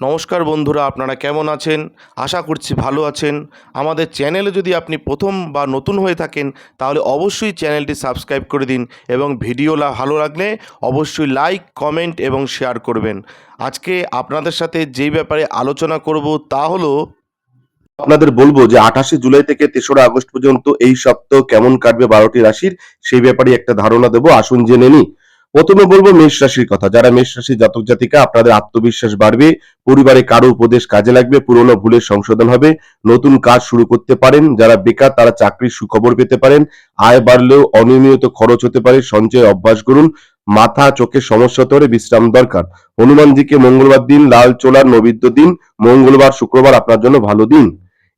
নমস্কার বন্ধুরা, আপনারা কেমন আছেন? আশা করছি ভালো আছেন। আমাদের চ্যানেলে যদি আপনি প্রথম বা নতুন হয়ে থাকেন, তাহলে অবশ্যই চ্যানেলটি সাবস্ক্রাইব করে দিন এবং ভিডিও ভালো লাগলে অবশ্যই লাইক, কমেন্ট এবং শেয়ার করবেন। আজকে আপনাদের সাথে যেই ব্যাপারে আলোচনা করব তা হলো, আপনাদের বলব যে আঠাশে জুলাই থেকে তেসরা আগস্ট পর্যন্ত এই সপ্তাহ কেমন কাটবে বারোটি রাশির, সেই ব্যাপারে একটা ধারণা দেবো। আসুন জেনে নি প্রথমে বলব মেষ রাশির কথা। যারা মেষ রাশির জাতক জাতিকা, আপনাদের আত্মবিশ্বাস বাড়বে, পরিবারে কারও উপদেশ কাজে লাগবে, পুরনো ভুলের সংশোধন হবে, নতুন কাজ শুরু করতে পারেন, যারা বেকার তারা চাকরির সুখবর পেতে পারেন, আয় বাড়লেও অনিয়মিত খরচ হতে পারে, সঞ্চয় অভ্যাস করুন মাথা চোখের সমস্যা পারে, বিশ্রাম দরকার। হনুমানজিকে মঙ্গলবার দিন, লাল চোলার নৈবেদ্য দিন, মঙ্গলবার, শুক্রবার আপনার জন্য ভালো দিন।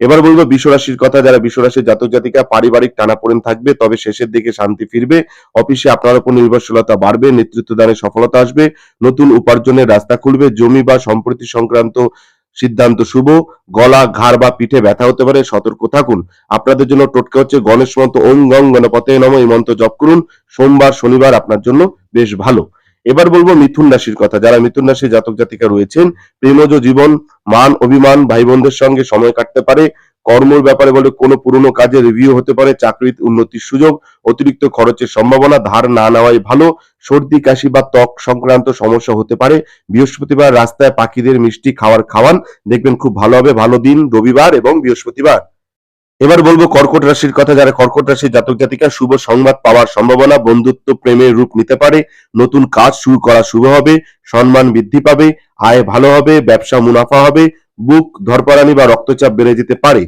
এবার বলব বিশ্বরাশির কথা, যারা বিশ্বরাশির জাতক জাতিকা পারিবারিক টানাপোড়েন থাকবে, তবে শেষের দিকে শান্তি ফিরবে। অফিসে আপনার উপর নির্ভরশীলতা বাড়বে নেতৃত্ব দানে সফলতা আসবে, নতুন উপার্জনের রাস্তা খুলবে, জমি বা সম্পত্তি সংক্রান্ত সিদ্ধান্ত শুভ, গলা, ঘাড় বা পিঠে ব্যথা হতে পারে, সতর্ক থাকুন। আপনাদের জন্য টোটকা হচ্ছে গণেশ মন্ত্র ওং গং গণপতে নম, এই মন্ত্র জপ করুন। সোমবার, শনিবার আপনার জন্য বেশ ভালো। এবার বলব মিথুন রাশির কথা। যারা মিথুন রাশির জাতক জাতিকা রয়েছেন, প্রেমজ জীবন, মান, অভিমান ভাই বোনদের সঙ্গে সময় কাটতে পারে। কর্মর ব্যাপারে বলে কোনো পুরনো কাজে রিভিউ হতে পারে, চাকরির উন্নতির সুযোগ, অতিরিক্ত খরচের সম্ভাবনা, ধার না নেওয়াই ভালো, সর্দি, কাশি বা ত্বক সংক্রান্ত সমস্যা হতে পারে। বৃহস্পতিবার রাস্তায় পাখিদের মিষ্টি খাওয়ার খাওয়ান, দেখবেন খুব ভালো হবে। ভালো দিন, রবিবার এবং বৃহস্পতিবার। এবার বলব কর্কট রাশির কথা, যারা কর্কট রাশির জাতক জাতিকা, শুভ সংবাদ পাওয়ার সম্ভাবনা, বন্ধুত্ব প্রেমের রূপ নিতে পারে, নতুন কাজ শুরু করা শুভ হবে, সম্মান বৃদ্ধি পাবে, আয় ভালো হবে, ব্যবসা মুনাফা হবে, বুক ধরপরানি বা রক্তচাপ বেড়ে যেতে পারে,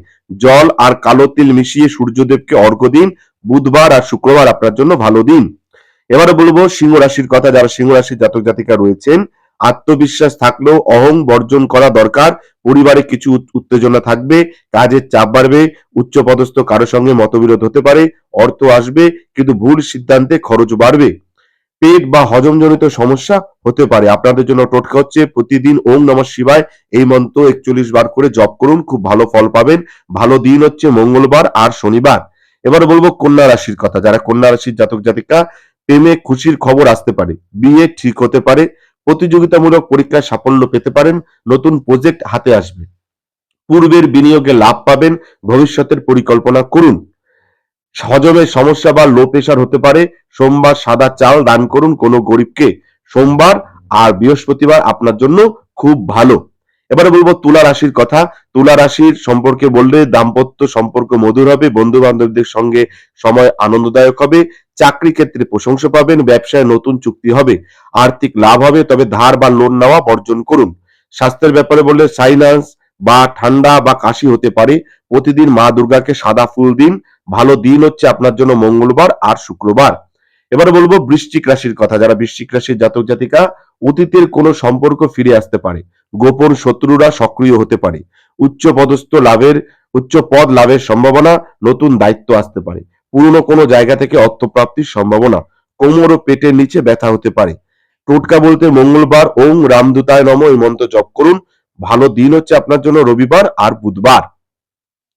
জল আর কালো তিল মিশিয়ে সূর্যদেবকে অর্ঘ্য দিন, বুধবার আর শুক্রবার আপনার জন্য ভালো দিন। এবারে বলব সিংহ রাশির কথা, যারা সিংহ রাশির জাতক জাতিকা রয়েছেন আত্মবিশ্বাস থাকলেও অহং বর্জন করা দরকার। পরিবারে কিছু উত- উত্তেজনা থাকবে, কাজের চাপ বাড়বে, উচ্চপদস্থ কারও সঙ্গে মতবিরোধ হতে পারে, অর্থ আসবে, কিন্তু ভুল সিদ্ধান্তে খরচ বাড়বে। পেট বা হজমজনিত সমস্যা হতে পারে। আপনাদের জন্য টোটকা হচ্ছে, প্রতিদিন ওম নমঃ শিবায় এই মন্ত্র একচল্লিশ বার করে জপ করুন, খুব ভালো ফল পাবেন। ভালো দিন হচ্ছে মঙ্গলবার আর শনিবার। এবার বলব কন্যা রাশির কথা। যারা কন্যা রাশির জাতক জাতিকা প্রেমে খুশির খবর আসতে পারে। বিয়ে ঠিক হতে পারে। প্রতিযোগিতামূলক পরীক্ষায় সাফল্য পেতে পারেন, নতুন প্রজেক্ট হাতে আসবে। পূর্বের বিনিয়োগে লাভ পাবেন, ভবিষ্যতের পরিকল্পনা করুন। হজমের সমস্যা বা লো প্রেশার হতে পারে, সোমবার সাদা চাল দান করুন কোনো গরিবকে। সোমবার আর বৃহস্পতিবার আপনার জন্য খুব ভালো। এবারে বলব তুলা রাশির কথা। তুলা রাশির সম্পর্কে বললে দাম্পত্য সম্পর্ক মধুর হবে বন্ধু বান্ধবদের সঙ্গে সময় আনন্দদায়ক হবে, চাকরি ক্ষেত্রে প্রশংসা পাবেন, ব্যবসায় নতুন চুক্তি হবে, আর্থিক লাভ হবে, তবে ধার বা লোন নেওয়া বর্জন করুন। স্বাস্থ্যের ব্যাপারে বললে সাইনাস বা ঠান্ডা বা কাশি হতে পারে। প্রতিদিন মা দুর্গাকে সাদা ফুল দিন, ভালো দিন হচ্ছে আপনার জন্য মঙ্গলবার আর শুক্রবার। এবারে বলব বৃশ্চিক রাশির কথা, যারা বৃশ্চিক রাশির জাতক জাতিকা, অতীতের কোনো সম্পর্ক ফিরে আসতে পারে। গোপন শত্রুরা সক্রিয় হতে পারে। উচ্চ পদস্থ লাভের উচ্চ পদ লাভের সম্ভাবনা নতুন দায়িত্ব আসতে পারে। পুরনো কোনো জায়গা থেকে অর্থপ্রাপ্তির সম্ভাবনা কোমর ও পেটের নিচে ব্যথা হতে পারে। টোটকা বলতে মঙ্গলবার ওম রামদূতায় নম এই মন্ত্র জপ করুন। ভালো দিন হচ্ছে আপনার জন্য রবিবার আর বুধবার।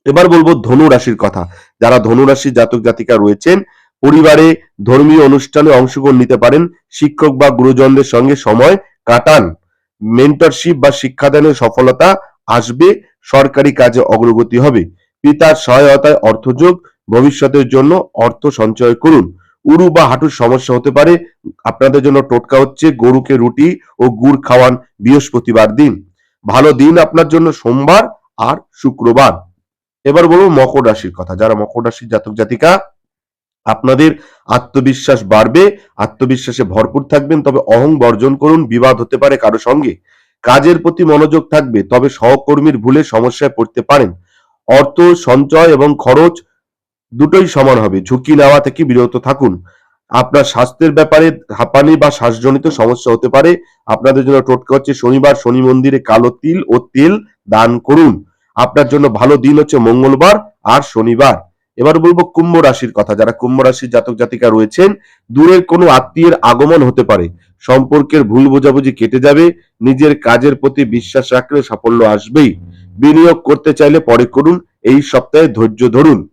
এবার বলব ধনু রাশির কথা। যারা ধনু রাশির জাতক জাতিকা রয়েছেন, পরিবারে ধর্মীয় অনুষ্ঠানে অংশগ্রহণ নিতে পারেন। শিক্ষক বা গুরুজনদের সঙ্গে সময় কাটান। মেন্টরশিপ বা শিক্ষাদানের সফলতা আসবে, সরকারি কাজে অগ্রগতি হবে। পিতার সহায়তায় অর্থযোগ ভবিষ্যতের জন্য অর্থ সঞ্চয় করুন। উরু বা হাঁটুর সমস্যা হতে পারে। আপনাদের জন্য টোটকা হচ্ছে গরুকে রুটি ও গুড় খাওয়ান বৃহস্পতিবার দিন। ভালো দিন আপনার জন্য সোমবার আর শুক্রবার। এবার বলব মকর রাশির কথা। যারা মকর রাশির জাতক জাতিকা আপনাদের আত্মবিশ্বাস বাড়বে, আত্মবিশ্বাসে ভরপুর থাকবেন, তবে অহং বর্জন করুন, বিবাদ হতে পারে কারও সঙ্গে। কাজের প্রতি মনোযোগ থাকবে, তবে সহকর্মীর ভুলে সমস্যায় পড়তে পারেন। অর্থ, সঞ্চয় এবং খরচ দুটোই সমান হবে, ঝুঁকি নেওয়া থেকে বিরত থাকুন। আপনার স্বাস্থ্যের ব্যাপারে হাঁপানি বা শ্বাসজনিত সমস্যা হতে পারে, আপনাদের জন্য টোটকা হচ্ছে শনিবার শনি মন্দিরে কালো তিল ও তেল দান করুন। আপনার জন্য ভালো দিন হচ্ছে মঙ্গলবার আর শনিবার। এবার বলব কুম্ভ রাশির কথা। যারা কুম্ভ রাশির জাতক জাতিকা রয়েছেন, দূরের কোনো আত্মীয়ের আগমন হতে পারে। সম্পর্কের ভুল বোঝাবুঝি কেটে যাবে, নিজের কাজের প্রতি বিশ্বাস রাখলে সাফল্য আসবেই। বিনিয়োগ করতে চাইলে পরে করুন, এই সপ্তাহে ধৈর্য ধরুন।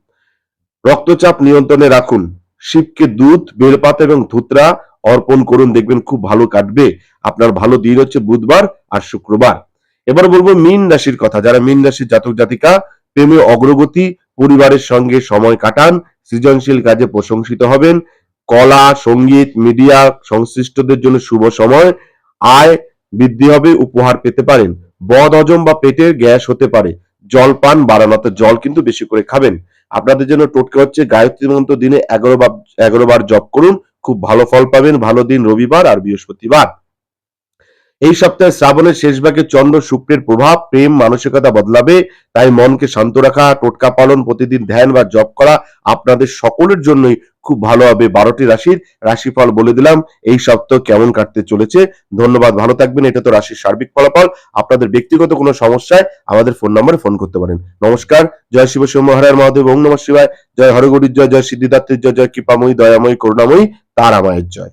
রক্তচাপ নিয়ন্ত্রণে রাখুন। শিবকে দুধ, বেলপাতা এবং ধুতরা অর্পণ করুন, দেখবেন খুব ভালো কাটবে। আপনার ভালো দিন হচ্ছে বুধবার আর শুক্রবার। এবার বলব মীন রাশির কথা। যারা মীন রাশির জাতক জাতিকা, প্রেমে অগ্রগতি পরিবারের সঙ্গে সময় কাটান, সৃজনশীল কাজে প্রশংসিত হবেন। কলা, সংগীত, মিডিয়া সংশ্লিষ্টদের জন্য শুভ সময়। আয় বৃদ্ধি হবে, উপহার পেতে পারেন। বদ হজম বা পেটের গ্যাস হতে পারে। জল পান বাড়ানোতে জল কিন্তু বেশি করে খাবেন। আপনাদের জন্য টোটকা হচ্ছে, গায়ত্রী মন্ত্র দিনে এগারো বার এগারো বার জপ করুন। খুব ভালো ফল পাবেন। ভালো দিন রবিবার আর বৃহস্পতিবার। এই সপ্তাহে শ্রাবণের শেষ ভাগে চন্দ্র শুক্রের প্রভাব, প্রেম, মানসিকতা বদলাবে, তাই মনকে শান্ত রাখা, টোটকা পালন, প্রতিদিন ধ্যান বা জপ করা আপনাদের সকলের জন্যই খুব ভালো হবে। বারোটি রাশির রাশিফল বলে দিলাম। এই সপ্তাহ কেমন কাটতে চলেছে? ধন্যবাদ, ভালো থাকবেন। এটা তো রাশির সার্বিক ফলাফল। আপনাদের ব্যক্তিগত কোনো সমস্যায় আমাদের ফোন নম্বরে ফোন করতে পারেন। নমস্কার, জয় শিব মহারায় মহাদেব, ওম নমঃ শিবায়। জয় হরগরির জয় জয় সিদ্ধিদাত্রীর জয় জয় কৃপাময়ী, দয়াময়ী, করুণাময়ী, তারামায়ের জয়।